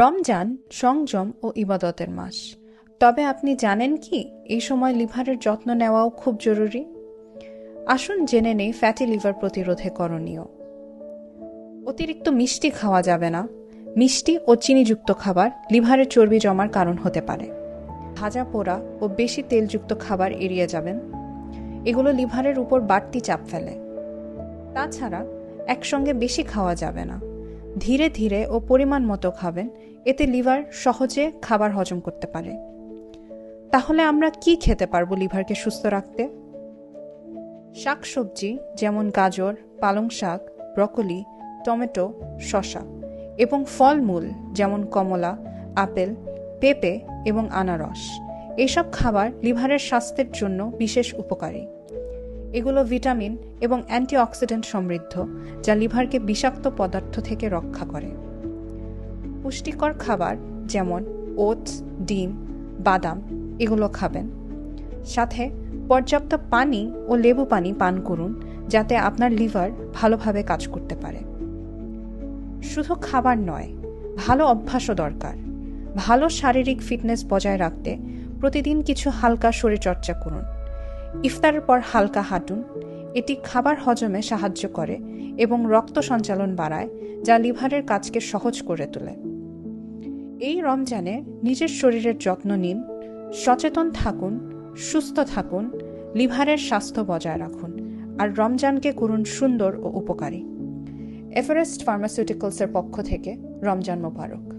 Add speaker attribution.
Speaker 1: রমজান সংযম ও ইবাদতের মাস। তবে আপনি জানেন কি, এই সময় লিভারের যত্ন নেওয়াও খুব জরুরি? আসুন জেনে নেই ফ্যাটি লিভার প্রতিরোধে করণীয়। অতিরিক্ত মিষ্টি খাওয়া যাবে না। মিষ্টি ও চিনিযুক্ত খাবার লিভারের চর্বি জমার কারণ হতে পারে। ভাজা পোড়া ও বেশি তেলযুক্ত খাবার এড়িয়ে যাবেন। এগুলো লিভারের উপর বাড়তি চাপ ফেলে। তাছাড়া একসঙ্গে বেশি খাওয়া যাবে না। ধীরে ধীরে ও পরিমাণ মতো খাবেন, এতে লিভার সহজে খাবার হজম করতে পারে। তাহলে আমরা কি খেতে পারব লিভারকে সুস্থ রাখতে? শাকসবজি যেমন গাজর, পালং শাক, ব্রকলি, টমেটো, শসা এবং ফলমূল যেমন কমলা, আপেল, পেঁপে এবং আনারস, এসব খাবার লিভারের স্বাস্থ্যের জন্য বিশেষ উপকারী। এগুলো ভিটামিন এবং অ্যান্টিঅক্সিডেন্ট সমৃদ্ধ, যা লিভারকে বিষাক্ত পদার্থ থেকে রক্ষা করে। পুষ্টিকর খাবার যেমন ওটস, ডিম, বাদাম, এগুলো খাবেন। সাথে পর্যাপ্ত পানি ও লেবু পানি পান করুন, যাতে আপনার লিভার ভালোভাবে কাজ করতে পারে। শুধু খাবার নয়, ভালো অভ্যাসও দরকার। ভালো শারীরিক ফিটনেস বজায় রাখতে প্রতিদিন কিছু হালকা শরীরচর্চা করুন। ইফতারের পর হালকা হাঁটুন। এটি খাবার হজমে সাহায্য করে এবং রক্ত সঞ্চালন বাড়ায়, যা লিভারের কাজকে সহজ করে তোলে। এই রমজানে নিজের শরীরের যত্ন নিন, সচেতন থাকুন, সুস্থ থাকুন, লিভারের স্বাস্থ্য বজায় রাখুন, আর রমজানকে করুন সুন্দর ও উপকারী। এভারেস্ট ফার্মাসিউটিক্যালসের পক্ষ থেকে রমজান মোবারক।